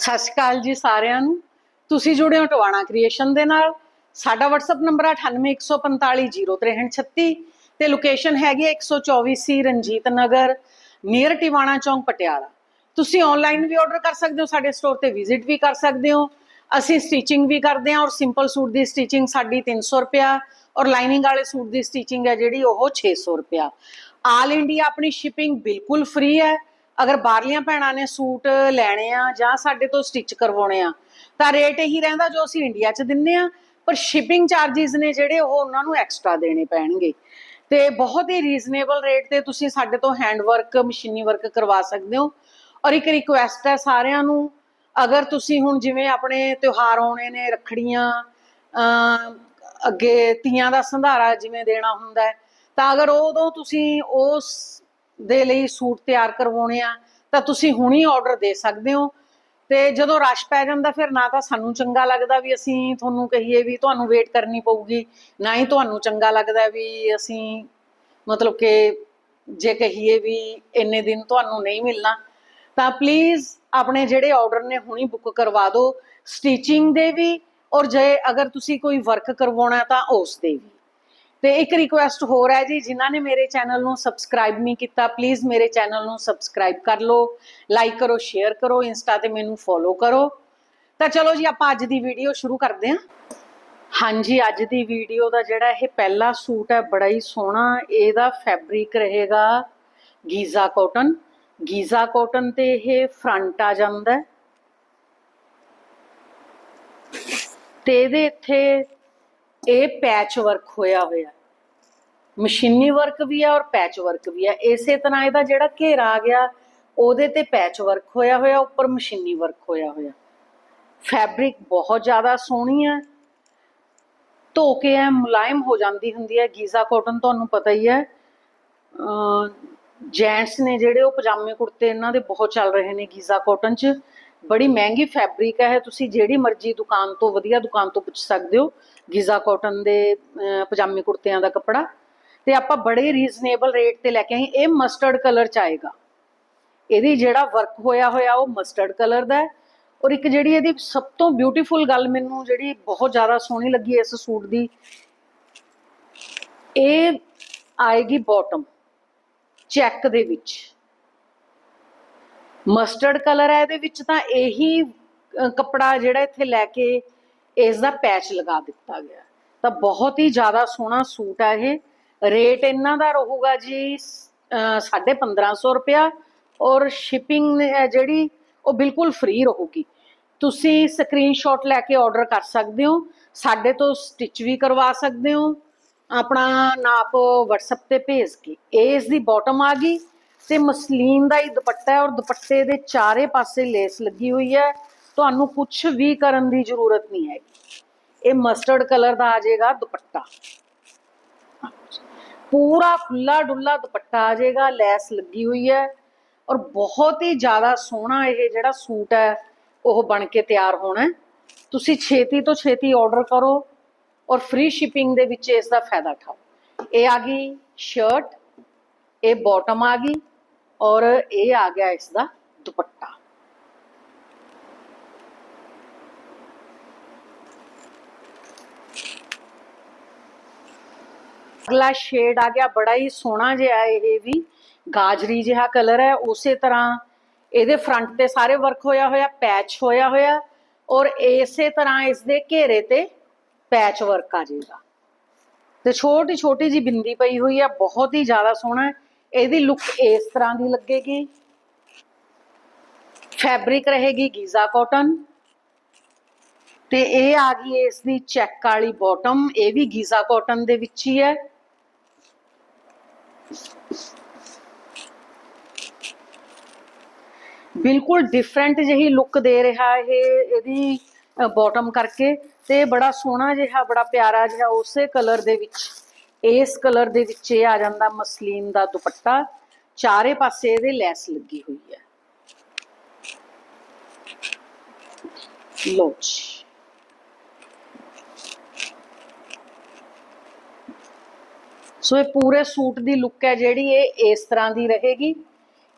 ਸਤਿ ਸ਼੍ਰੀ ਅਕਾਲ ਜੀ ਸਾਰਿਆਂ ਨੂੰ। ਤੁਸੀਂ ਜੁੜੇ ਹੋ ਟਵਾਣਾ ਕ੍ਰੀਏਸ਼ਨ ਦੇ ਨਾਲ। ਸਾਡਾ WhatsApp ਨੰਬਰ ਹੈ 9814506336 ਤੇ ਲੋਕੇਸ਼ਨ ਹੈਗੀ ਹੈ 124 ਸੀ ਰਣਜੀਤ ਨਗਰ ਨੀਅਰ ਟਿਵਾਣਾ ਚੌਂਕ, ਪਟਿਆਲਾ। ਤੁਸੀਂ ਆਨਲਾਈਨ ਵੀ ਆਰਡਰ ਕਰ ਸਕਦੇ ਹੋ, ਸਾਡੇ ਸਟੋਰ ਤੇ ਵਿਜ਼ਿਟ ਵੀ ਕਰ ਸਕਦੇ ਹੋ। ਅਸੀਂ ਸਟਿਚਿੰਗ ਵੀ ਕਰਦੇ ਹਾਂ ਔਰ ਸਿੰਪਲ ਸੂਟ ਦੀ ਸਟਿਚਿੰਗ ਸਾਡੀ 300 ਰੁਪਿਆ ਔਰ ਲਾਈਨਿੰਗ ਵਾਲੇ ਸੂਟ ਦੀ ਸਟਿਚਿੰਗ ਹੈ ਜਿਹੜੀ ਉਹ 600 ਰੁਪਿਆ ਆਲ ਇੰਡੀਆ ਆਪਣੀ ਸ਼ਿਪਿੰਗ ਬਿਲਕੁਲ ਫ੍ਰੀ ਹੈ। ਅਗਰ ਬਾਹਰਲੀਆਂ ਭੈਣਾਂ ਨੇ ਸੂਟ ਲੈਣੇ ਆ ਜਾਂ ਸਾਡੇ ਤੋਂ ਸਟਿਚ ਕਰਵਾਉਣੇ ਆ, ਤਾਂ ਰੇਟ ਇਹੀ ਰਹਿੰਦਾ ਜੋ ਅਸੀਂ ਇੰਡੀਆ 'ਚ ਦਿੰਨੇ ਆ, ਪਰ ਸ਼ਿਪਿੰਗ ਚਾਰजेस ਨੇ ਜਿਹੜੇ ਉਹ ਉਹਨਾਂ ਨੂੰ ਐਕਸਟਰਾ ਦੇਣੇ ਪੈਣਗੇ। ਤੇ ਬਹੁਤ ਹੀ ਰੀਜ਼ਨੇਬਲ ਰੇਟ ਤੇ ਤੁਸੀਂ ਸਾਡੇ ਤੋਂ ਹੈਂਡ ਵਰਕ ਮਸ਼ੀਨੀ ਵਰਕ ਕਰਵਾ ਸਕਦੇ ਹੋ। ਔਰ ਇੱਕ ਰਿਕੁਐਸਟ ਹੈ ਸਾਰਿਆਂ ਨੂੰ, ਅਗਰ ਤੁਸੀਂ ਹੁਣ ਜਿਵੇਂ ਆਪਣੇ ਤਿਉਹਾਰ ਆਉਣੇ ਨੇ, ਰੱਖੜੀਆਂ ਅਮ ਅੱਗੇ ਤੀਆਂ ਦਾ ਸੰਧਾਰਾ ਜਿਵੇਂ ਦੇਣਾ ਹੁੰਦਾ ਹੈ, ਤਾਂ ਅਗਰ ਉਦੋਂ ਤੁਸੀਂ ਉਸ ਦੇ ਲਈ ਸੂਟ ਤਿਆਰ ਕਰਵਾਉਣੇ ਆ, ਤਾਂ ਤੁਸੀਂ ਹੁਣੀ ਆਰਡਰ ਦੇ ਸਕਦੇ ਹੋ। ਤੇ ਜਦੋਂ ਰਸ਼ ਪੈ ਜਾਂਦਾ, ਫਿਰ ਨਾ ਤਾਂ ਸਾਨੂੰ ਚੰਗਾ ਲੱਗਦਾ ਵੀ ਅਸੀਂ ਤੁਹਾਨੂੰ ਕਹੀਏ ਵੀ ਤੁਹਾਨੂੰ ਵੇਟ ਕਰਨੀ ਪਊਗੀ, ਨਾ ਹੀ ਤੁਹਾਨੂੰ ਚੰਗਾ ਲੱਗਦਾ ਵੀ ਅਸੀਂ ਮਤਲਬ ਕਿ ਜੇ ਕਹੀਏ ਵੀ ਇੰਨੇ ਦਿਨ ਤੁਹਾਨੂੰ ਨਹੀਂ ਮਿਲਣਾ, ਤਾਂ ਪਲੀਜ਼ ਆਪਣੇ ਜਿਹੜੇ ਆਰਡਰ ਨੇ ਹੁਣੀ ਬੁੱਕ ਕਰਵਾ ਦਿਓ। ਸਟਿਚਿੰਗ ਦੇ ਵੀ, ਔਰ ਜੇ ਅਗਰ ਤੁਸੀਂ ਕੋਈ ਵਰਕ ਕਰਵਾਉਣਾ, ਤਾਂ ਉਸ ਦੇ ਵੀ। ਤੇ ਇੱਕ ਰਿਕੁਐਸਟ ਹੋਰ ਹੈ ਜੀ, ਜਿਨ੍ਹਾਂ ਨੇ ਮੇਰੇ ਚੈਨਲ ਨੂੰ ਸਬਸਕ੍ਰਾਈਬ ਨਹੀਂ ਕੀਤਾ ਪਲੀਜ਼ ਮੇਰੇ ਚੈਨਲ ਨੂੰ ਸਬਸਕ੍ਰਾਈਬ ਕਰ ਲਓ ਲਾਈਕ ਕਰੋ ਸ਼ੇਅਰ ਕਰੋ ਇੰਸਟਾ ਤੇ ਮੈਨੂੰ ਫੋਲੋ ਕਰੋ। ਤਾਂ ਚਲੋ ਜੀ, ਆਪਾਂ ਅੱਜ ਦੀ ਵੀਡੀਓ ਸ਼ੁਰੂ ਕਰਦੇ ਹਾਂ। ਹਾਂਜੀ, ਅੱਜ ਦੀ ਵੀਡੀਓ ਦਾ ਜਿਹੜਾ ਇਹ ਪਹਿਲਾ ਸੂਟ ਹੈ, ਬੜਾ ਹੀ ਸੋਹਣਾ, ਇਹਦਾ ਫੈਬਰਿਕ ਰਹੇਗਾ ਗੀਜ਼ਾ ਕਾਟਨ ਗੀਜ਼ਾ ਕਾਟਨ ਤੇ ਇਹ ਫਰੰਟ ਆ ਜਾਂਦਾ ਹੈ। ਤੇ ਇਹਦੇ ਇੱਥੇ ਇਹ ਪੈਚ ਵਰਕ ਹੋਇਆ ਹੋਇਆ ਮਸ਼ੀਨੀ ਵਰਕ ਵੀ ਆ ਔਰ ਪੈਚ ਵਰਕ ਵੀ ਆ ਇਸੇ ਤਰ੍ਹਾਂ ਇਹਦਾ ਜਿਹੜਾ ਘੇਰਾ ਆ ਗਿਆ, ਉਹਦੇ ਤੇ ਪੈਚ ਵਰਕ ਹੋਇਆ ਹੋਇਆ, ਉੱਪਰ ਮਸ਼ੀਨੀ ਵਰਕ ਹੋਇਆ ਹੋਇਆ। ਫੈਬਰਿਕ ਬਹੁਤ ਜ਼ਿਆਦਾ ਸੋਹਣੀ ਹੈ। ਧੋ ਕੇ ਐ, ਮੁਲਾਇਮ ਹੋ ਜਾਂਦੀ ਹੁੰਦੀ ਹੈ। ਗੀਜ਼ਾ ਕਾਟਨ ਤੁਹਾਨੂੰ ਪਤਾ ਹੀ ਹੈ। ਜੈਂਟਸ ਨੇ ਜਿਹੜੇ ਉਹ ਪਜਾਮੇ ਕੁੜਤੇ ਇਹਨਾਂ ਦੇ ਬਹੁਤ ਚੱਲ ਰਹੇ ਨੇ ਗੀਜ਼ਾ ਕਾਟਨ 'ਚ। ਬੜੀ ਮਹਿੰਗੀ ਫੈਬਰਿਕ ਹੈ, ਤੁਸੀਂ ਜਿਹੜੀ ਮਰਜ਼ੀ ਦੁਕਾਨ ਤੋਂ, ਵਧੀਆ ਦੁਕਾਨ ਤੋਂ ਪੁੱਛ ਸਕਦੇ ਹੋ। ਗੀਜ਼ਾ ਕਾਟਨ ਦੇ ਪਜਾਮੇ ਕੁੜਤਿਆਂ ਦਾ ਕੱਪੜਾ। ਤੇ ਆਪਾਂ ਬੜੇ ਰੀਜ਼ਨੇਬਲ ਰੇਟ ਤੇ ਲੈ ਕੇ ਆਏ। ਇਹ ਮਸਟਰਡ ਕਲਰ ਚ ਆਏਗਾ। ਇਹਦੀ ਜਿਹੜਾ ਵਰਕ ਹੋਇਆ ਹੋਇਆ, ਉਹ ਮਸਟਰਡ ਕਲਰ ਦਾ ਹੈ। ਔਰ ਇੱਕ ਜਿਹੜੀ ਇਹਦੀ ਸਭ ਤੋਂ ਬਿਊਟੀਫੁਲ ਗੱਲ ਮੈਨੂੰ ਜਿਹੜੀ ਬਹੁਤ ਜ਼ਿਆਦਾ ਸੋਹਣੀ ਲੱਗੀ ਇਸ ਸੂਟ ਦੀ, ਇਹ ਆਏਗੀ ਬਾਟਮ ਚੈੱਕ ਦੇ ਵਿੱਚ। ਮਸਟਰਡ ਕਲਰ ਹੈ, ਇਹਦੇ ਵਿੱਚ ਤਾਂ ਇਹੀ ਕੱਪੜਾ ਜਿਹੜਾ ਇੱਥੇ ਲੈ ਕੇ ਇਸ ਦਾ ਪੈਚ ਲਗਾ ਦਿੱਤਾ ਗਿਆ। ਤਾਂ ਬਹੁਤ ਹੀ ਜ਼ਿਆਦਾ ਸੋਹਣਾ ਸੂਟ ਹੈ ਇਹ। ਰੇਟ ਇਹਨਾਂ ਦਾ ਰਹੂਗਾ ਜੀ 1550 ਰੁਪਿਆ ਔਰ ਸ਼ਿਪਿੰਗ ਜਿਹੜੀ, ਉਹ ਬਿਲਕੁਲ ਫ੍ਰੀ ਰਹੂਗੀ। ਤੁਸੀਂ ਸਕਰੀਨਸ਼ਾਟ ਲੈ ਕੇ ਆਰਡਰ ਕਰ ਸਕਦੇ ਹੋ। ਸਾਡੇ ਤੋਂ ਸਟਿਚ ਵੀ ਕਰਵਾ ਸਕਦੇ ਹੋ। ਆਪਣਾ ਨਾਪ WhatsApp ਤੇ ਭੇਜ ਕੇ। ਇਸ ਦੀ ਬਾਟਮ ਆ ਗਈ। ਤੇ ਮਸਲੀਨ ਦਾ ਹੀ ਦੁਪੱਟਾ ਹੈ ਔਰ ਦੁਪੱਟੇ ਦੇ ਚਾਰੇ ਪਾਸੇ ਲੇਸ ਲੱਗੀ ਹੋਈ ਹੈ। ਤੁਹਾਨੂੰ ਕੁਝ ਵੀ ਕਰਨ ਦੀ ਜ਼ਰੂਰਤ ਨਹੀਂ ਹੈਗੀ। ਇਹ ਮਸਟਰਡ ਕਲਰ ਦਾ ਆ ਜਾਏਗਾ ਦੁਪੱਟਾ। ਪੂਰਾ ਖੁੱਲਾ ਡੁੱਲਾ ਦੁਪੱਟਾ ਆ ਜਾਏਗਾ, ਲੈਸ ਲੱਗੀ ਹੋਈ ਹੈ ਔਰ ਬਹੁਤ ਹੀ ਜ਼ਿਆਦਾ ਸੋਹਣਾ ਇਹ ਜਿਹੜਾ ਸੂਟ ਹੈ, ਉਹ ਬਣ ਕੇ ਤਿਆਰ ਹੋਣਾ ਤੁਸੀਂ ਛੇਤੀ ਤੋਂ ਛੇਤੀ ਆਰਡਰ ਕਰੋ ਔਰ ਫ੍ਰੀ ਸ਼ਿਪਿੰਗ ਦੇ ਵਿੱਚ ਇਸ ਦਾ ਫਾਇਦਾ ਉਠਾਓ। ਇਹ ਆ ਗਈ ਸ਼ਰਟ ਇਹ ਬਾਟਮ ਆ ਗਈ। ਔਰ ਇਹ ਆ ਗਿਆ ਇਸ ਦਾ ਦੁਪੱਟਾ। ਅਗਲਾ ਸ਼ੇਡ ਆ ਗਿਆ, ਬੜਾ ਹੀ ਸੋਹਣਾ ਜਿਹਾ ਇਹ ਵੀ। ਗਾਜਰੀ ਜਿਹਾ ਕਲਰ ਹੈ, ਉਸੇ ਤਰ੍ਹਾਂ ਇਹਦੇ ਫਰੰਟ ਤੇ ਸਾਰੇ ਵਰਕ ਹੋਇਆ ਹੋਇਆ ਪੈਚ ਹੋਇਆ ਹੋਇਆ ਔਰ ਇਸੇ ਤਰ੍ਹਾਂ ਇਸ ਦੇ ਘੇਰੇ ਤੇ ਪੈਚ ਵਰਕ ਆ ਜਾਏਗਾ। ਤੇ ਛੋਟੀ ਛੋਟੀ ਜੀ ਬਿੰਦੀ ਪਈ ਹੋਈ ਹੈ, ਬਹੁਤ ਹੀ ਜ਼ਿਆਦਾ ਸੋਹਣਾ ਹੈ। ਇਹਦੀ ਲੁੱਕ ਇਸ ਤਰ੍ਹਾਂ ਦੀ ਲੱਗੇਗੀ। ਫੈਬਰਿਕ ਰਹੇਗੀ ਗੀਜ਼ਾ ਕਾਟਨ ਤੇ ਇਹ ਆ ਗਈ ਇਸ ਦੀ ਚੈੱਕ ਵਾਲੀ ਬਾਟਮ ਇਹ ਵੀ ਗੀਜ਼ਾ ਕਾਟਨ ਦੇ ਵਿੱਚ ਹੀ ਹੈ। ਬਿਲਕੁਲ ਡਿਫਰੈਂਟ ਜਿਹੀ ਲੁੱਕ ਦੇ ਰਿਹਾ ਇਹ, ਇਹਦੀ ਬਾਟਮ ਕਰਕੇ। ਤੇ ਬੜਾ ਸੋਹਣਾ ਜਿਹਾ, ਬੜਾ ਪਿਆਰਾ ਜਿਹਾ ਉਸੇ ਕਲਰ ਦੇ ਵਿੱਚ ਇਸ ਕਲਰ ਦੇ ਵਿੱਚ ਇਹ ਆ ਜਾਂਦਾ ਮਸਲੀਨ ਦਾ ਦੁਪੱਟਾ। ਚਾਰੇ ਪਾਸੇ ਇਹਦੇ ਲੈਸ ਲੱਗੀ ਹੋਈ ਹੈ। ਲੋ ਜੀ। ਸੋ ਇਹ ਪੂਰੇ ਸੂਟ ਦੀ ਲੁੱਕ ਹੈ ਜਿਹੜੀ ਇਹ ਇਸ ਤਰ੍ਹਾਂ ਦੀ ਰਹੇਗੀ।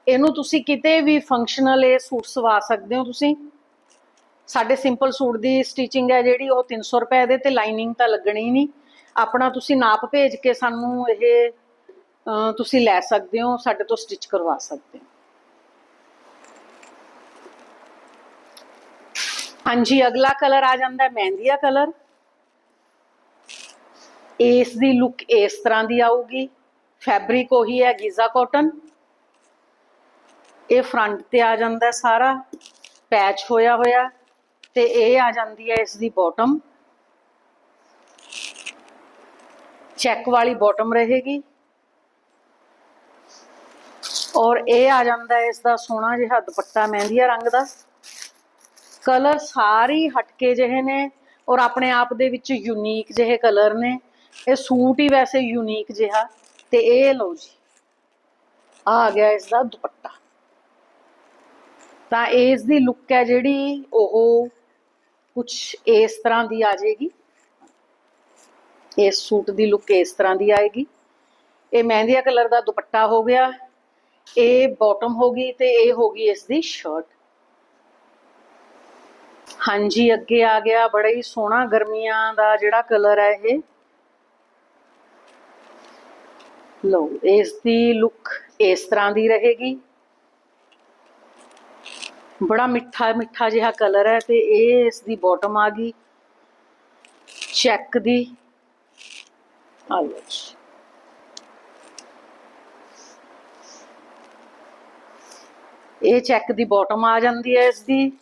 ਇਹਨੂੰ ਤੁਸੀਂ ਕਿਤੇ ਵੀ ਫੰਕਸ਼ਨਲ ਇਹ ਸੂਟ ਸਵਾ ਸਕਦੇ ਹੋ ਤੁਸੀਂ। ਸਾਡੇ ਸਿੰਪਲ ਸੂਟ ਦੀ ਸਟਿਚਿੰਗ ਹੈ ਜਿਹੜੀ ਉਹ 300 ਰੁਪਏ ਦੇ ਤੇ ਲਾਈਨਿੰਗ ਤਾਂ ਲੱਗਣੀ ਨਹੀਂ। ਆਪਣਾ ਤੁਸੀਂ ਨਾਪ ਭੇਜ ਕੇ ਸਾਨੂੰ ਇਹ ਤੁਸੀਂ ਲੈ ਸਕਦੇ ਹੋ, ਸਾਡੇ ਤੋਂ ਸਟਿਚ ਕਰਵਾ ਸਕਦੇ ਹੋ। ਹਾਂਜੀ, ਅਗਲਾ ਕਲਰ ਆ ਜਾਂਦਾ ਹੈ ਮਹਿੰਦੀਆ ਕਲਰ ਇਸ ਦੀ ਲੁੱਕ ਇਸ ਤਰ੍ਹਾਂ ਦੀ ਆਊਗੀ। ਫੈਬਰਿਕ ਉਹੀ ਹੈ ਗੀਜ਼ਾ ਕਾਟਨ ਇਹ ਫਰੰਟ ਤੇ ਆ ਜਾਂਦਾ ਸਾਰਾ। ਪੈਚ ਹੋਇਆ ਹੋਇਆ ਤੇ ਇਹ ਆ ਜਾਂਦੀ ਹੈ ਇਸ ਦੀ ਬਾਟਮ ਚੈੱਕ ਵਾਲੀ ਬਾਟਮ ਰਹੇਗੀ। ਔਰ ਇਹ ਆ ਜਾਂਦਾ ਹੈ ਇਸ ਦਾ ਸੋਹਣਾ ਜਿਹਾ ਦੁਪੱਟਾ, ਮਹਿੰਦੀਆ ਰੰਗ ਦਾ। ਕਲਰ ਸਾਰੀ ਹਟਕੇ ਜਿਹੇ ਨੇ ਔਰ ਆਪਣੇ ਆਪ ਦੇ ਵਿੱਚ ਯੂਨੀਕ ਜਿਹੇ ਕਲਰ ਨੇ। ਇਹ ਸੂਟ ਹੀ ਵੈਸੇ ਯੂਨੀਕ ਜਿਹਾ। ਤੇ ਇਹ ਲਓ ਜੀ, ਆ ਆ ਗਿਆ ਇਸ ਦਾ ਦੁਪੱਟਾ। ਤਾਂ ਇਸ ਦੀ ਲੁੱਕ ਹੈ ਜਿਹੜੀ, ਉਹ ਕੁਝ ਇਸ ਤਰ੍ਹਾਂ ਦੀ ਆ ਜਾਏਗੀ। ਇਸ ਸੂਟ ਦੀ ਲੁੱਕ ਇਸ ਤਰ੍ਹਾਂ ਦੀ ਆਏਗੀ। ਇਹ ਮਹਿੰਦੀਆ ਕਲਰ ਦਾ ਦੁਪੱਟਾ ਹੋ ਗਿਆ। ਇਹ ਬਾਟਮ ਹੋ ਗਈ ਤੇ ਇਹ ਹੋ ਗਈ ਇਸ ਦੀ ਸ਼ਰਟ ਹਾਂਜੀ, ਅੱਗੇ ਆ ਗਿਆ ਬੜਾ ਹੀ ਸੋਹਣਾ ਗਰਮੀਆਂ ਦਾ ਜਿਹੜਾ ਕਲਰ ਹੈ ਇਹ। ਲਓ ਇਸ ਦੀ ਲੁੱਕ ਇਸ ਤਰ੍ਹਾਂ ਦੀ ਰਹੇਗੀ। ਬੜਾ ਮਿੱਠਾ ਮਿੱਠਾ ਜਿਹਾ ਕਲਰ ਹੈ ਤੇ ਇਹ ਇਸ ਦੀ ਬਾਟਮ ਆ ਗਈ। ਚੈੱਕ ਦੀ ਆ ਲਓ ਜੀ ਇਹ ਚੈੱਕ ਦੀ ਬਾਟਮ ਆ ਜਾਂਦੀ ਹੈ ਇਸ ਦੀ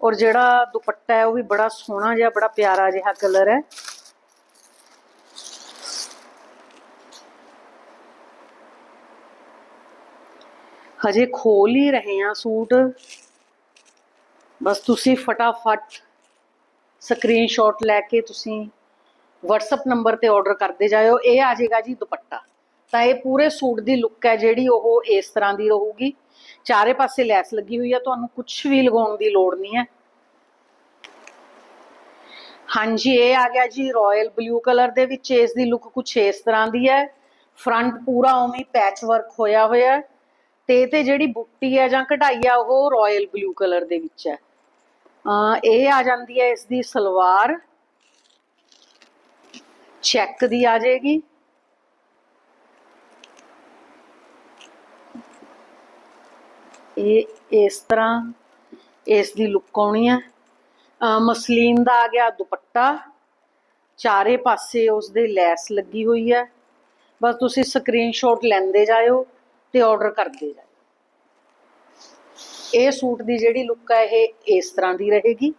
ਔਰ ਜਿਹੜਾ ਦੁਪੱਟਾ ਹੈ, ਉਹ ਵੀ ਬੜਾ ਸੋਹਣਾ ਜਿਹਾ, ਬੜਾ ਪਿਆਰਾ ਜਿਹਾ ਕਲਰ ਹੈ। ਹਜੇ ਖੋਲ ਹੀ ਰਹੇ ਆ ਸੂਟ। ਬਸ ਤੁਸੀਂ ਫਟਾਫਟ ਸਕਰੀਨਸ਼ਾਟ ਲੈ ਕੇ ਤੁਸੀਂ WhatsApp ਨੰਬਰ ਤੇ ਆਰਡਰ ਕਰਦੇ ਜਾਇਓ, ਇਹ ਆ ਜਾਏਗਾ ਜੀ ਦੁਪੱਟਾ। ਤਾਂ ਇਹ ਪੂਰੇ ਸੂਟ ਦੀ ਲੁੱਕ ਹੈ ਜਿਹੜੀ ਉਹ ਇਸ ਤਰ੍ਹਾਂ ਦੀ ਰਹੂਗੀ। ਚਾਰੇ ਪਾਸੇ ਲੈਸ ਲੱਗੀ ਹੋਈ ਹੈ, ਤੁਹਾਨੂੰ ਕੁਝ ਵੀ ਲਗਾਉਣ ਦੀ ਲੋੜ ਨਹੀਂ ਹੈ। ਹਾਂਜੀ, ਇਹ ਆ ਗਿਆ ਜੀ ਰਾਇਲ ਬਲੂ ਕਲਰ ਦੇ ਵਿੱਚ। ਇਸ ਦੀ ਲੁੱਕ ਕੁਝ ਇਸ ਤਰ੍ਹਾਂ ਦੀ ਹੈ। ਫਰੰਟ ਪੂਰਾ ਉਵੇਂ ਪੈਚ ਵਰਕ ਹੋਇਆ ਹੋਇਆ ਹੈ। ਤੇ ਇਹ ਤੇ ਜਿਹੜੀ ਬੁੱਟੀ ਹੈ ਜਾਂ ਕਢਾਈ ਆ, ਉਹ ਰਾਇਲ ਬਲੂ ਕਲਰ ਦੇ ਵਿੱਚ ਹੈ। ਇਹ ਆ ਜਾਂਦੀ ਹੈ ਇਸ ਦੀ ਸਲਵਾਰ। ਚੈੱਕ ਦੀ ਆ ਜਾਏਗੀ। ਇਹ ਇਸ ਤਰ੍ਹਾਂ ਇਸ ਦੀ ਲੁੱਕ ਆਉਣੀ ਹੈ। ਮਸਲੀਨ ਦਾ ਆ ਗਿਆ ਦੁਪੱਟਾ। ਚਾਰੇ ਪਾਸੇ ਉਸ ਦੇ ਲੈਸ ਲੱਗੀ ਹੋਈ ਹੈ। ਬਸ ਤੁਸੀਂ ਸਕਰੀਨਸ਼ਾਟ ਲੈਂਦੇ ਜਾਇਓ ਤੇ ਆਰਡਰ ਕਰਦੇ ਜਾਇਓ। ਇਹ ਸੂਟ ਦੀ ਜਿਹੜੀ ਲੁੱਕ ਹੈ, ਇਹ ਇਸ ਤਰ੍ਹਾਂ ਦੀ ਰਹੇਗੀ।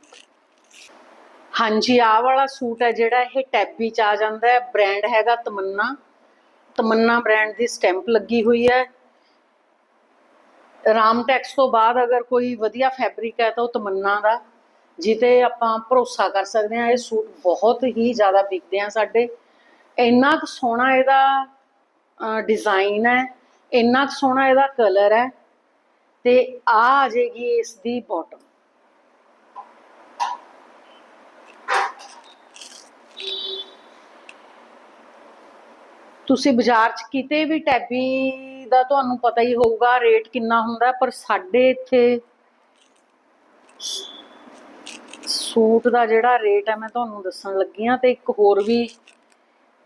ਹਾਂਜੀ, ਆਹ ਵਾਲਾ ਸੂਟ ਹੈ ਜਿਹੜਾ ਇਹ ਟੈਬੀ ਚ ਆ ਜਾਂਦਾ ਹੈ ਬ੍ਰਾਂਡ ਹੈਗਾ ਤਮੰਨਾ। ਤਮੰਨਾ ਬ੍ਰਾਂਡ ਦੀ ਸਟੈਂਪ ਲੱਗੀ ਹੋਈ ਹੈ। ਰਾਮ ਟੈਕਸ ਤੋਂ ਬਾਅਦ ਅਗਰ ਕੋਈ ਵਧੀਆ ਫੈਬਰਿਕ ਹੈ ਤਾਂ ਉਹ ਤਮੰਨਾ ਦਾ ਜਿਤੇ ਆਪਾਂ ਭਰੋਸਾ ਕਰ ਸਕਦੇ ਹਾਂ, ਇਹ ਸੂਟ ਬਹੁਤ ਹੀ ਜ਼ਿਆਦਾ ਵਿਕਦੇ ਆ ਸਾਡੇ। ਇੰਨਾ ਕੁ ਸੋਹਣਾ ਇਹਦਾ ਡਿਜ਼ਾਈਨ ਹੈ, ਇੰਨਾ ਕੁ ਸੋਹਣਾ ਇਹਦਾ ਕਲਰ ਹੈ। ਤੇ ਆ ਆ ਜਾਏਗੀ ਇਸ ਦੀ ਬਾਟਮ ਤੁਸੀਂ ਬਾਜ਼ਾਰ 'ਚ ਕਿਤੇ ਵੀ ਟੈਬੀ ਦਾ ਤੁਹਾਨੂੰ ਪਤਾ ਹੀ ਹੋਊਗਾ ਰੇਟ ਕਿੰਨਾ ਹੁੰਦਾ, ਪਰ ਸਾਡੇ ਇੱਥੇ ਸੂਟ ਦਾ ਜਿਹੜਾ ਰੇਟ ਹੈ, ਮੈਂ ਤੁਹਾਨੂੰ ਦੱਸਣ ਲੱਗੀ ਹਾਂ ਤੇ ਇੱਕ ਹੋਰ ਵੀ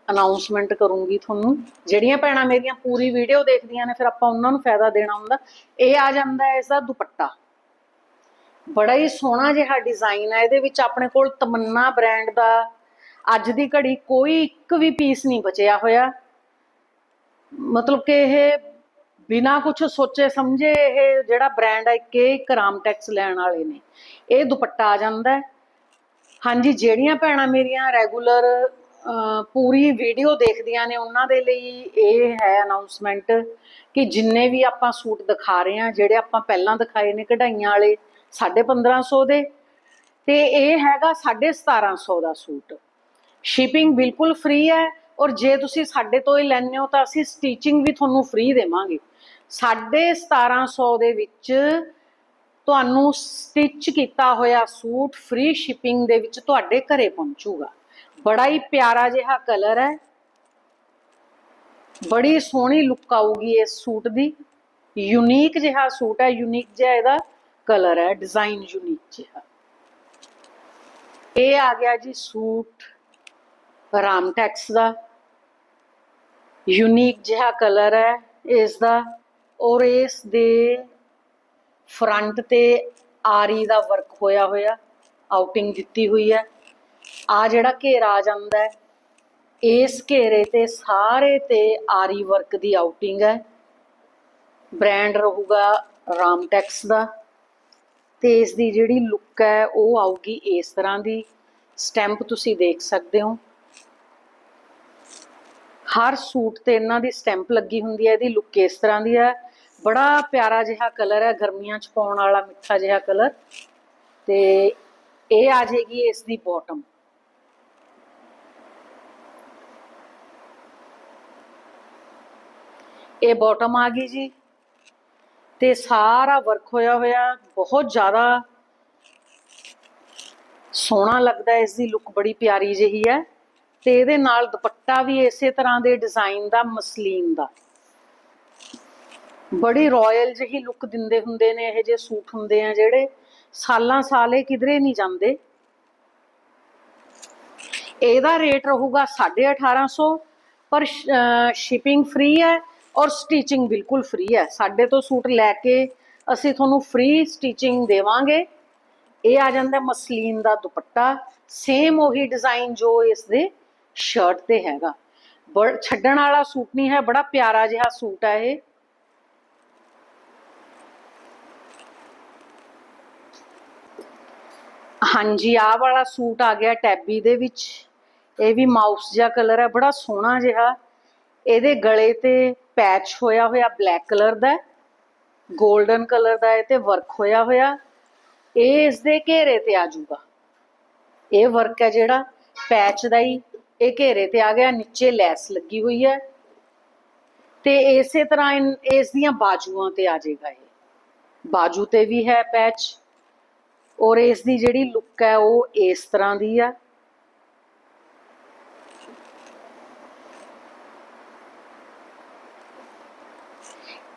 ਅਨਾਉਂਸਮੈਂਟ ਕਰੂੰਗੀ ਤੁਹਾਨੂੰ। ਜਿਹੜੀਆਂ ਭੈਣਾਂ ਮੇਰੀਆਂ ਪੂਰੀ ਵੀਡੀਓ ਦੇਖਦੀਆਂ ਨੇ, ਫਿਰ ਆਪਾਂ ਉਹਨਾਂ ਨੂੰ ਫਾਇਦਾ ਦੇਣਾ ਹੁੰਦਾ। ਇਹ ਆ ਜਾਂਦਾ ਹੈ ਇਸ ਦਾ ਦੁਪੱਟਾ। ਬੜਾ ਹੀ ਸੋਹਣਾ ਜਿਹਾ ਡਿਜ਼ਾਈਨ ਹੈ, ਇਹਦੇ ਵਿੱਚ ਆਪਣੇ ਕੋਲ ਤਮੰਨਾ ਬ੍ਰਾਂਡ ਦਾ ਅੱਜ ਦੀ ਘੜੀ ਕੋਈ ਇੱਕ ਵੀ ਪੀਸ ਨਹੀਂ ਬਚਿਆ ਹੋਇਆ। ਮਤਲਬ ਕਿ ਇਹ ਬਿਨਾ ਕੁਝ ਸੋਚੇ ਸਮਝੇ ਇਹ ਜਿਹੜਾ ਬ੍ਰਾਂਡ ਹੈ ਕਿ ਇੱਕ ਰਾਮਟੈਕਸ ਲੈਣ ਵਾਲੇ ਨੇ। ਇਹ ਦੁਪੱਟਾ ਆ ਜਾਂਦਾ ਹੈ। ਹਾਂਜੀ, ਜਿਹੜੀਆਂ ਭੈਣਾਂ ਮੇਰੀਆਂ ਰੈਗੂਲਰ ਪੂਰੀ ਵੀਡੀਓ ਦੇਖਦੀਆਂ ਨੇ, ਉਹਨਾਂ ਦੇ ਲਈ ਇਹ ਹੈ ਅਨਾਉਂਸਮੈਂਟ ਕਿ ਜਿੰਨੇ ਵੀ ਆਪਾਂ ਸੂਟ ਦਿਖਾ ਰਹੇ ਹਾਂ, ਜਿਹੜੇ ਆਪਾਂ ਪਹਿਲਾਂ ਦਿਖਾਏ ਨੇ ਕਢਾਈਆਂ ਵਾਲੇ 1550 ਦੇ। ਤੇ ਇਹ ਹੈਗਾ 1750 ਦਾ ਸੂਟ। ਸ਼ਿਪਿੰਗ ਬਿਲਕੁਲ ਫ੍ਰੀ ਹੈ। ਔਰ ਜੇ ਤੁਸੀਂ ਸਾਡੇ ਤੋਂ ਹੀ ਲੈਣੇ ਹੋ ਤਾਂ ਅਸੀਂ ਸਟੀਚਿੰਗ ਵੀ ਤੁਹਾਨੂੰ ਫ੍ਰੀ ਦੇਵਾਂਗੇ। 1750 ਦੇ ਵਿੱਚ ਤੁਹਾਨੂੰ ਸਟਿਚ ਕੀਤਾ ਹੋਇਆ ਸੂਟ ਫ੍ਰੀ ਸ਼ਿਪਿੰਗ ਦੇ ਵਿੱਚ ਤੁਹਾਡੇ ਘਰੇ ਪਹੁੰਚੂਗਾ। ਬੜਾ ਹੀ ਪਿਆਰਾ ਜਿਹਾ ਕਲਰ ਹੈ। ਬੜੀ ਸੋਹਣੀ ਲੁੱਕ ਆਊਗੀ ਇਸ ਸੂਟ ਦੀ। ਯੂਨੀਕ ਜਿਹਾ ਸੂਟ ਹੈ ਯੂਨੀਕ ਜਿਹਾ ਇਹਦਾ ਕਲਰ ਹੈ ਡਿਜ਼ਾਈਨ ਯੂਨੀਕ ਜਿਹਾ। ਇਹ ਆ ਗਿਆ ਜੀ ਸੂਟ ਰਾਮਟੈਕਸ ਦਾ। ਯੂਨੀਕ ਜਿਹਾ ਕਲਰ ਹੈ ਇਸ ਦਾ ਔਰ ਇਸ ਦੇ ਫਰੰਟ ਤੇ ਆਰੀ ਦਾ ਵਰਕ ਹੋਇਆ ਹੋਇਆ ਆਊਟਿੰਗ ਦਿੱਤੀ ਹੋਈ ਹੈ। ਆ ਜਿਹੜਾ ਘੇਰਾ ਆ ਜਾਂਦਾ ਹੈ, ਇਸ ਘੇਰੇ ਤੇ ਸਾਰੇ ਤੇ ਆਰੀ ਵਰਕ ਦੀ ਆਊਟਿੰਗ ਹੈ। ਬ੍ਰਾਂਡ ਰਹੂਗਾ ਰਾਮਟੈਕਸ ਦਾ ਤੇ ਇਸ ਦੀ ਜਿਹੜੀ ਲੁੱਕ ਹੈ ਉਹ ਆਊਗੀ ਇਸ ਤਰ੍ਹਾਂ ਦੀ। ਸਟੈਂਪ ਤੁਸੀਂ ਦੇਖ ਸਕਦੇ ਹੋ। ਹਰ ਸੂਟ ਤੇ ਇਹਨਾਂ ਦੀ ਸਟੈਂਪ ਲੱਗੀ ਹੁੰਦੀ ਹੈ, ਇਹਦੀ ਲੁੱਕ ਇਸ ਤਰ੍ਹਾਂ ਦੀ ਹੈ। ਬੜਾ ਪਿਆਰਾ ਜਿਹਾ ਕਲਰ ਹੈ, ਗਰਮੀਆਂ 'ਚ ਪਾਉਣ ਵਾਲਾ ਮਿੱਠਾ ਜਿਹਾ ਕਲਰ ਤੇ ਇਹ ਆ ਜਾਏਗੀ ਇਸ ਦੀ ਬਾਟਮ ਇਹ ਬਾਟਮ ਆ ਗਈ ਜੀ। ਤੇ ਸਾਰਾ ਵਰਕ ਹੋਇਆ ਹੋਇਆ, ਬਹੁਤ ਜ਼ਿਆਦਾ ਸੋਹਣਾ ਲੱਗਦਾ ਹੈ, ਇਸ ਦੀ ਲੁੱਕ ਬੜੀ ਪਿਆਰੀ ਜਿਹੀ ਹੈ। ਤੇ ਇਹਦੇ ਨਾਲ ਦੁਪੱਟਾ ਵੀ ਇਸੇ ਤਰ੍ਹਾਂ ਦੇ ਡਿਜ਼ਾਈਨ ਦਾ, ਮਸਲੀਨ ਦਾ। ਬੜੀ ਰਾਇਲ ਜਿਹੀ ਲੁੱਕ ਦਿੰਦੇ ਹੁੰਦੇ ਨੇ ਇਹ ਜੇ ਸੂਟ ਹੁੰਦੇ ਆ ਜਿਹੜੇ ਸਾਲਾਂ ਸਾਲੇ ਕਿਧਰੇ ਨਹੀਂ ਜਾਂਦੇ। ਇਹਦਾ ਰੇਟ ਰਹੂਗਾ 1850 ਪਰ ਸ਼ਿਪਿੰਗ ਫ੍ਰੀ ਹੈ ਔਰ ਸਟੀਚਿੰਗ ਬਿਲਕੁਲ ਫ੍ਰੀ ਹੈ। ਸਾਡੇ ਤੋਂ ਸੂਟ ਲੈ ਕੇ ਅਸੀਂ ਤੁਹਾਨੂੰ ਫ੍ਰੀ ਸਟੀਚਿੰਗ ਦੇਵਾਂਗੇ। ਇਹ ਆ ਜਾਂਦਾ ਮਸਲੀਨ ਦਾ ਦੁਪੱਟਾ। ਸੇਮ ਉਹੀ ਡਿਜ਼ਾਈਨ ਜੋ ਇਸ ਦੇ ਸ਼ਰਟ ਤੇ ਹੈਗਾ ਬੜ ਛੱਡਣ ਵਾਲਾ ਸੂਟ ਨਹੀਂ ਹੈ ਬੜਾ ਪਿਆਰਾ ਜਿਹਾ ਸੂਟ ਹੈ ਇਹ ਹਾਂਜੀ ਆਹ ਵਾਲਾ ਸੂਟ ਆ ਗਿਆ ਟੈਬੀ ਦੇ ਵਿੱਚ ਇਹ ਵੀ ਮਾਊਸ ਜਿਹਾ ਕਲਰ ਹੈ ਬੜਾ ਸੋਹਣਾ ਜਿਹਾ ਇਹਦੇ ਗਲੇ ਤੇ ਪੈਚ ਹੋਇਆ ਹੋਇਆ ਬਲੈਕ ਕਲਰ ਦਾ 골ਡਨ ਕਲਰ ਦਾ ਇਹ ਤੇ ਵਰਕ ਹੋਇਆ ਹੋਇਆ ਇਹ ਇਸ ਦੇ ਘੇਰੇ ਤੇ ਆ ਜਾਊਗਾ ਇਹ ਵਰਕ ਹੈ ਜਿਹੜਾ ਪੈਚ ਦਾ ਹੀ ਇਹ ਘੇਰੇ ਤੇ ਆ ਗਿਆ, ਨੀਚੇ ਲੈਸ ਲੱਗੀ ਹੋਈ ਹੈ। ਤੇ ਇਸੇ ਤਰ੍ਹਾਂ ਇਨ- ਇਸ ਦੀਆਂ ਬਾਜੂਆਂ ਤੇ ਆ ਜਾਏਗਾ ਇਹ। ਬਾਜੂ ਤੇ ਵੀ ਹੈ ਪੈਚ ਔਰ ਇਸ ਦੀ ਜਿਹੜੀ ਲੁੱਕ ਹੈ ਉਹ ਇਸ ਤਰ੍ਹਾਂ ਦੀ ਆ।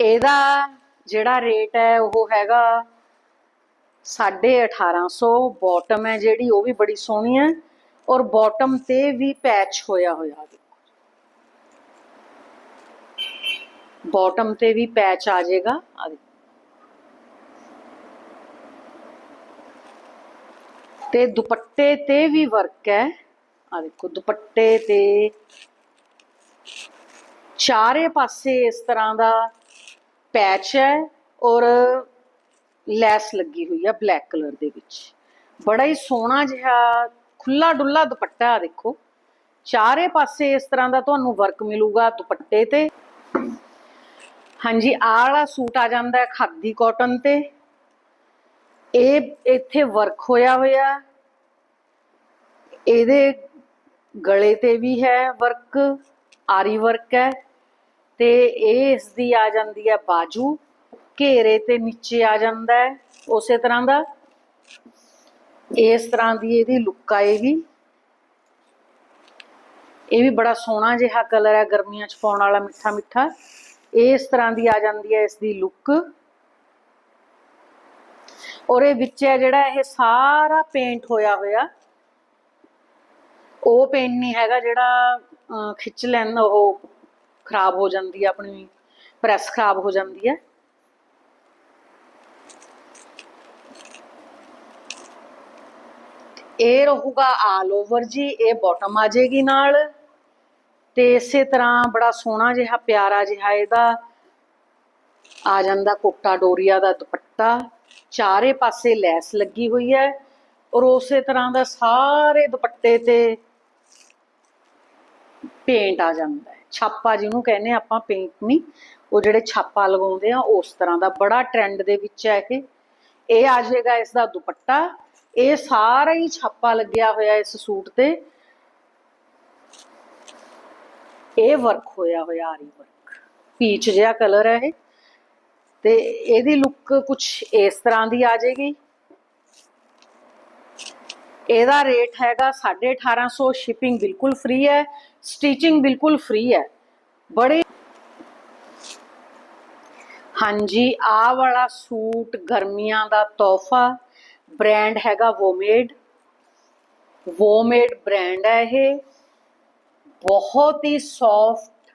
ਇਹਦਾ ਜਿਹੜਾ ਰੇਟ ਹੈ ਉਹ ਹੈਗਾ 1850 ਬਾਟਮ ਹੈ ਜਿਹੜੀ, ਉਹ ਵੀ ਬੜੀ ਸੋਹਣੀ ਹੈ। ਔਰ ਬਾਟਮ ਤੇ ਵੀ ਪੈਚ ਹੋਇਆ ਹੋਇਆ ਬਾਟਮ ਤੇ ਵੀ ਪੈਚ ਆ ਜਾਏਗਾ। ਤੇ ਦੁਪੱਟੇ ਤੇ ਵੀ ਵਰਕ ਹੈ। ਆ ਦੇਖੋ, ਦੁਪੱਟੇ ਤੇ ਚਾਰੇ ਪਾਸੇ ਇਸ ਤਰ੍ਹਾਂ ਦਾ ਪੈਚ ਹੈ ਔਰ ਲੈਸ ਲੱਗੀ ਹੋਈ ਹੈ ਬਲੈਕ ਕਲਰ ਦੇ ਵਿੱਚ। ਬੜਾ ਹੀ ਸੋਹਣਾ ਜਿਹਾ ਖੁੱਲਾ ਡੁੱਲਾ ਦੁਪੱਟਾ ਦੇਖੋ। ਚਾਰੇ ਪਾਸੇ ਇਸ ਤਰ੍ਹਾਂ ਦਾ ਤੁਹਾਨੂੰ ਵਰਕ ਮਿਲੂਗਾ ਦੁਪੱਟੇ ਤੇ। ਹਾਂਜੀ, ਆਹ ਵਾਲਾ ਸੂਟ ਆ ਜਾਂਦਾ ਹੈ ਖਾਦੀ ਕਾਟਨ ਤੇ। ਇਹ ਇੱਥੇ ਵਰਕ ਹੋਇਆ ਹੋਇਆ। ਇਹਦੇ ਗਲੇ ਤੇ ਵੀ ਹੈ ਵਰਕ ਆਰੀ ਵਰਕ ਹੈ। ਤੇ ਇਹ ਇਸ ਦੀ ਆ ਜਾਂਦੀ ਹੈ ਬਾਜੂ। ਘੇਰੇ ਤੇ ਨੀਚੇ ਆ ਜਾਂਦਾ ਹੈ, ਉਸੇ ਤਰ੍ਹਾਂ ਦਾ। ਇਸ ਤਰ੍ਹਾਂ ਦੀ ਇਹਦੀ ਲੁੱਕ ਆ ਇਹ ਵੀ। ਇਹ ਵੀ ਬੜਾ ਸੋਹਣਾ ਜਿਹਾ ਕਲਰ ਹੈ ਗਰਮੀਆਂ 'ਚ ਪਾਉਣ ਵਾਲਾ ਮਿੱਠਾ ਮਿੱਠਾ। ਇਸ ਤਰ੍ਹਾਂ ਦੀ ਆ ਜਾਂਦੀ ਹੈ ਇਸ ਦੀ ਲੁੱਕ ਔਰ ਇਹ ਵਿੱਚ ਹੈ ਜਿਹੜਾ ਇਹ ਸਾਰਾ ਪੇਂਟ ਹੋਇਆ ਹੋਇਆ। ਉਹ ਪੇਂਟ ਨਹੀਂ ਹੈਗਾ ਜਿਹੜਾ ਖਿੱਚ ਲੈਣ, ਉਹ ਖਰਾਬ ਹੋ ਜਾਂਦੀ ਹੈ ਆਪਣੀ ਪ੍ਰੈਸ ਖਰਾਬ ਹੋ ਜਾਂਦੀ ਹੈ ਇਹ ਰਹੂਗਾ ਆਲ ਓਵਰ ਜੀ, ਇਹ ਬਾਟਮ ਆ ਜਾਏਗੀ ਨਾਲ। ਤੇ ਇਸੇ ਤਰ੍ਹਾਂ ਬੜਾ ਸੋਹਣਾ ਜਿਹਾ, ਪਿਆਰਾ ਜਿਹਾ ਇਹਦਾ ਆ ਜਾਂਦਾ ਕੋਟਾ ਡੋਰੀਆ ਦਾ ਦੁਪੱਟਾ। ਚਾਰੇ ਪਾਸੇ ਲੈਸ ਲੱਗੀ ਹੋਈ ਹੈ ਔਰ ਉਸੇ ਤਰ੍ਹਾਂ ਦਾ ਸਾਰੇ ਦੁਪੱਟੇ ਤੇ ਪੇਂਟ ਆ ਜਾਂਦਾ ਹੈ। ਛਾਪਾ ਜਿਹਨੂੰ ਕਹਿੰਦੇ ਆਪਾਂ ਪੇਂਟ ਨਹੀਂ ਉਹ ਜਿਹੜੇ ਛਾਪਾ ਲਗਾਉਂਦੇ ਆ, ਉਸ ਤਰ੍ਹਾਂ ਦਾ ਬੜਾ ਟ੍ਰੈਂਡ ਦੇ ਵਿੱਚ ਹੈ ਇਹ। ਇਹ ਆ ਜਾਏਗਾ ਇਸ ਦਾ ਦੁਪੱਟਾ। ਇਹ ਸਾਰਾ ਹੀ ਛਾਪਾ ਲੱਗਿਆ ਹੋਇਆ ਇਸ ਸੂਟ ਤੇ। ਇਹ ਵਰਕ ਹੋਇਆ ਹੋਇਆ, ਆਰੀ ਵਰਕ ਪੀਚ ਜਿਹਾ ਕਲਰ ਹੈ ਇਹ। ਤੇ ਇਹਦੀ ਲੁੱਕ ਕੁਝ ਇਸ ਤਰ੍ਹਾਂ ਦੀ ਆ ਜਾਏਗੀ। ਇਹਦਾ ਰੇਟ ਹੈਗਾ 1850 ਸ਼ਿਪਿੰਗ ਬਿਲਕੁਲ ਫ੍ਰੀ ਹੈ ਸਟਿਚਿੰਗ ਬਿਲਕੁਲ ਫ੍ਰੀ ਹੈ। ਬੜੇ ਹਾਂਜੀ ਆ ਵਾਲਾ ਸੂਟ ਗਰਮੀਆਂ ਦਾ ਤੋਹਫਾ। ਬ੍ਰਾਂਡ ਹੈਗਾ ਵੋਮੇਡ ਵੋਮੇਡ ਬ੍ਰਾਂਡ ਹੈ ਇਹ ਬਹੁਤ ਹੀ ਸੌਫਟ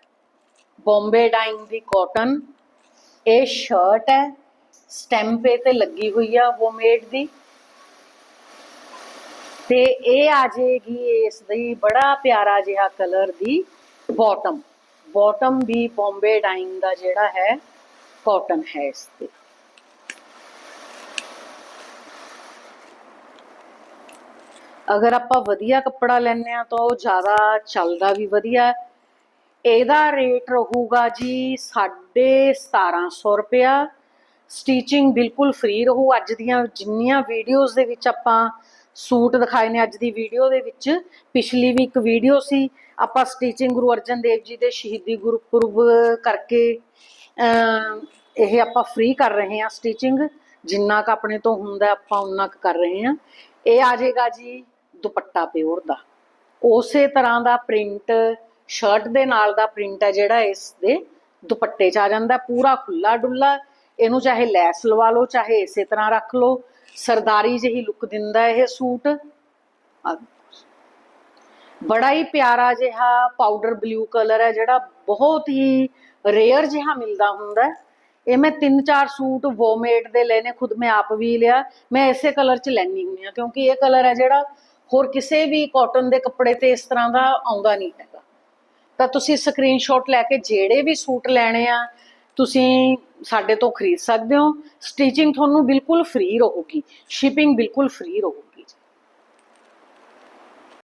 ਬੰਬੇ ਡਾਈਂਗ ਦੀ ਕਾਟਨ ਇਹ ਸ਼ਰਟ ਹੈ ਸਟੈਂਪੇ ਤੇ ਲੱਗੀ ਹੋਈ ਆ ਵੋਮੇਡ ਦੀ ਤੇ ਇਹ ਆ ਜਾਏਗੀ ਇਸ ਦੀ ਬੜਾ ਪਿਆਰਾ ਜਿਹਾ ਕਲਰ ਦੀ ਬਾਟਮ ਬਾਟਮ ਵੀ ਬੰਬੇ ਡਾਈਂਗ ਦਾ ਜਿਹੜਾ ਹੈ ਕਾਟਨ ਹੈ ਇਸ ਤੇ ਅਗਰ ਆਪਾਂ ਵਧੀਆ ਕੱਪੜਾ ਲੈਣੇ ਆ ਤਾਂ ਉਹ ਜ਼ਿਆਦਾ ਚੱਲਦਾ ਵੀ ਵਧੀਆ ਇਹਦਾ ਰੇਟ ਰਹੂਗਾ ਜੀ 1750 ਰੁਪਇਆ। ਸਟੀਚਿੰਗ ਬਿਲਕੁਲ ਫ੍ਰੀ ਰਹੂ। ਅੱਜ ਦੀਆਂ ਜਿੰਨੀਆਂ ਵੀਡੀਓਜ਼ ਦੇ ਵਿੱਚ ਆਪਾਂ ਸੂਟ ਦਿਖਾਏ ਨੇ, ਅੱਜ ਦੀ ਵੀਡੀਓ ਦੇ ਵਿੱਚ। ਪਿਛਲੀ ਵੀ ਇੱਕ ਵੀਡੀਓ ਸੀ, ਆਪਾਂ ਸਟੀਚਿੰਗ ਗੁਰੂ ਅਰਜਨ ਦੇਵ ਜੀ ਦੇ ਸ਼ਹੀਦੀ ਗੁਰਪੁਰਬ ਕਰਕੇ ਇਹ ਆਪਾਂ ਫ੍ਰੀ ਕਰ ਰਹੇ ਹਾਂ ਸਟੀਚਿੰਗ। ਜਿੰਨਾ ਕ ਆਪਣੇ ਤੋਂ ਹੁੰਦਾ ਆਪਾਂ ਉਨਾ ਕੁ ਕਰ ਰਹੇ ਹਾਂ। ਇਹ ਆ ਜਾਏਗਾ ਜੀ ਦੁਪੱਟਾ ਪਿਓਰ ਦਾ। ਉਸੇ ਤਰ੍ਹਾਂ ਦਾ ਪ੍ਰਿੰਟ, ਸ਼ਰਟ ਦੇ ਨਾਲ ਦਾ ਪ੍ਰਿੰਟ ਹੈ ਜਿਹੜਾ ਇਸ ਦੇ ਦੁਪੱਟੇ 'ਚ ਆ ਜਾਂਦਾ, ਪੂਰਾ ਖੁੱਲਾ ਡੁੱਲਾ ਇਹਨੂੰ ਚਾਹੇ ਲੈਸ ਲਵਾ ਲਓ, ਚਾਹੇ ਇਸੇ ਤਰ੍ਹਾਂ ਰੱਖ ਲਓ। ਸਰਦਾਰੀ ਜਿਹੀ ਲੁੱਕ ਦਿੰਦਾ ਇਹ ਸੂਟ। ਬੜਾ ਹੀ ਪਿਆਰਾ ਜਿਹਾ ਪਾਊਡਰ ਬਲੂ ਕਲਰ ਹੈ ਜਿਹੜਾ ਬਹੁਤ ਹੀ ਰੇਅਰ ਜਿਹਾ ਮਿਲਦਾ ਹੁੰਦਾ ਇਹ ਮੈਂ ਤਿੰਨ ਚਾਰ ਸੂਟ ਵੋਮੇਡ ਦੇ ਲੈਨੇ ਖੁਦ ਮੈਂ ਆਪ ਵੀ ਲਿਆ। ਮੈਂ ਇਸੇ ਕਲਰ ਚ ਲੈਣੀ ਹੁੰਦੀ ਆ ਕਿਉਂਕਿ ਇਹ ਕਲਰ ਹੈ ਜਿਹੜਾ ਹੋਰ ਕਿਸੇ ਵੀ ਕਾਟਨ ਦੇ ਕੱਪੜੇ ਤੇ ਇਸ ਤਰ੍ਹਾਂ ਦਾ ਆਉਂਦਾ ਨਹੀਂ ਹੈਗਾ। ਤਾਂ ਤੁਸੀਂ ਸਕਰੀਨਸ਼ਾਟ ਲੈ ਕੇ ਜਿਹੜੇ ਵੀ ਸੂਟ ਲੈਣੇ ਆ, ਤੁਸੀਂ ਸਾਡੇ ਤੋਂ ਖਰੀਦ ਸਕਦੇ ਹੋ। ਸਟਿਚਿੰਗ ਤੁਹਾਨੂੰ ਬਿਲਕੁਲ ਫ੍ਰੀ ਰਹੂਗੀ। ਸ਼ਿਪਿੰਗ ਬਿਲਕੁਲ ਫ੍ਰੀ ਰਹੂਗੀ।